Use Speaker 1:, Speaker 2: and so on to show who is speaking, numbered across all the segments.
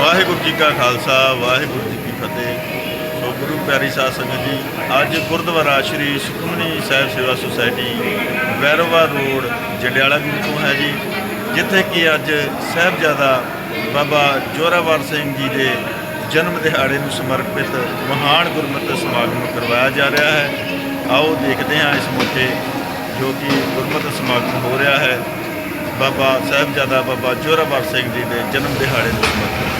Speaker 1: ਵਾਹਿਗੁਰੂ ਜੀ ਕਾ ਖਾਲਸਾ, ਵਾਹਿਗੁਰੂ ਜੀ ਕੀ ਫਤਿਹ। ਸੋ ਗੁਰੂ ਪਿਆਰੀ ਸਾਧ ਸੰਗਤ ਜੀ, ਅੱਜ ਗੁਰਦੁਆਰਾ ਸ਼੍ਰੀ ਸੁਖਮਨੀ ਸਾਹਿਬ ਸੇਵਾ ਸੁਸਾਇਟੀ, ਵੈਰੋਵਾ ਰੋਡ, ਜੰਡਿਆਲਾ ਗੁਰੂ ਤੋਂ ਹੈ ਜੀ, ਜਿੱਥੇ ਕਿ ਅੱਜ ਸਾਹਿਬਜ਼ਾਦਾ ਬਾਬਾ ਜੋਰਾਵਰ ਸਿੰਘ ਜੀ ਦੇ ਜਨਮ ਦਿਹਾੜੇ ਨੂੰ ਸਮਰਪਿਤ ਮਹਾਨ ਗੁਰਮਤਿ ਸਮਾਗਮ ਕਰਵਾਇਆ ਜਾ ਰਿਹਾ ਹੈ। ਆਓ ਦੇਖਦੇ ਹਾਂ ਇਸ ਮੌਕੇ ਜੋ ਕਿ ਗੁਰਮਤਿ ਸਮਾਗਮ ਹੋ ਰਿਹਾ ਹੈ। ਬਾਬਾ ਸਾਹਿਬਜ਼ਾਦਾ ਬਾਬਾ ਜੋਰਾਵਰ ਸਿੰਘ ਜੀ ਦੇ ਜਨਮ ਦਿਹਾੜੇ ਨੂੰ ਸਮਰਪਿਤ।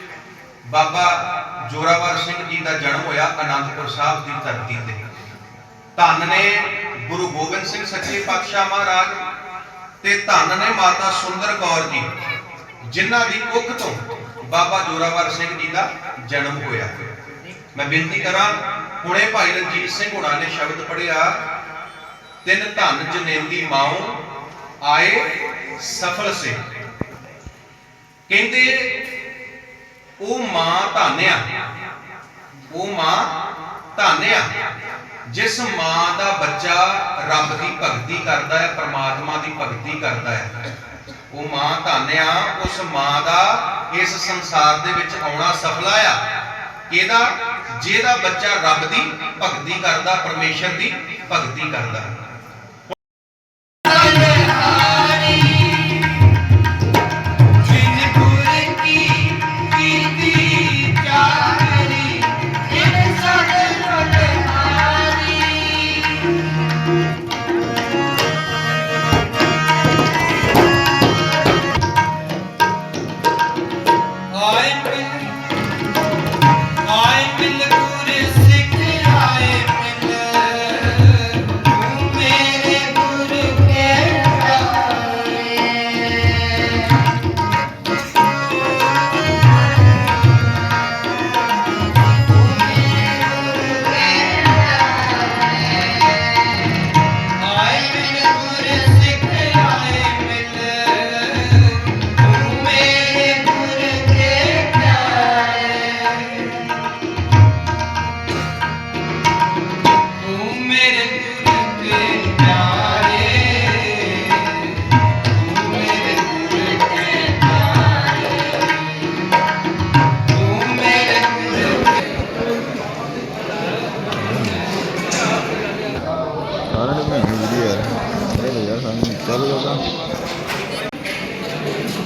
Speaker 2: ਬਾਬਾ ਜੋਰਾਵਰ ਸਿੰਘ ਜੀ ਦਾ ਜਨਮ ਹੋਇਆ ਅਨੰਦਪੁਰ ਸਾਹਿਬ ਦੀ ਧਰਤੀ ਤੇ। ਧੰਨ ਨੇ ਗੁਰੂ ਗੋਬਿੰਦ ਸਿੰਘ ਸੱਚੇ ਪਾਤਸ਼ਾਹ ਮਹਾਰਾਜ ਤੇ ਧੰਨ ਨੇ ਮਾਤਾ ਸੁੰਦਰ ਕੌਰ ਜੀ, ਜਿਨ੍ਹਾਂ ਦੀ ਕੁੱਖ ਤੋਂ ਬਾਬਾ ਜੋਰਾਵਰ ਸਿੰਘ ਜੀ ਦਾ ਜਨਮ ਹੋਇਆ। ਮੈਂ ਬੇਨਤੀ ਕਰਾਂ, ਹੁਣੇ ਭਾਈ ਰਣਜੀਤ ਸਿੰਘ ਹੁਣਾਂ ਨੇ ਸ਼ਬਦ ਪੜਿਆ ਤਿੰਨ ਧੰਨ ਜਨੇਂਦੀ ਮਾਉ ਆਏ ਸਫਲ ਸੇ। ਕਹਿੰਦੇ ਉਹ ਮਾਂ ਧਾਨਿਆ। ਉਹ ਮਾਂ ਧਾਨਿਆ। ਜਿਸ ਮਾਂ ਦਾ ਬੱਚਾ ਰੱਬ ਦੀ ਭਗਤੀ ਕਰਦਾ ਹੈ, ਪ੍ਰਮਾਤਮਾ ਦੀ ਭਗਤੀ ਕਰਦਾ ਹੈ। ਉਹ ਮਾਂ ਧਾਨਿਆ, ਉਸ ਮਾਂ ਦਾ ਇਸ ਸੰਸਾਰ ਦੇ ਵਿੱਚ ਆਉਣਾ ਸਫਲਾ ਆ। ਇਹਦਾ ਜਿਹਦਾ ਬੱਚਾ ਰੱਬ ਦੀ ਭਗਤੀ ਕਰਦਾ, ਪਰਮੇਸ਼ਰ ਦੀ ਭਗਤੀ ਕਰਦਾ। 嗯来个腰带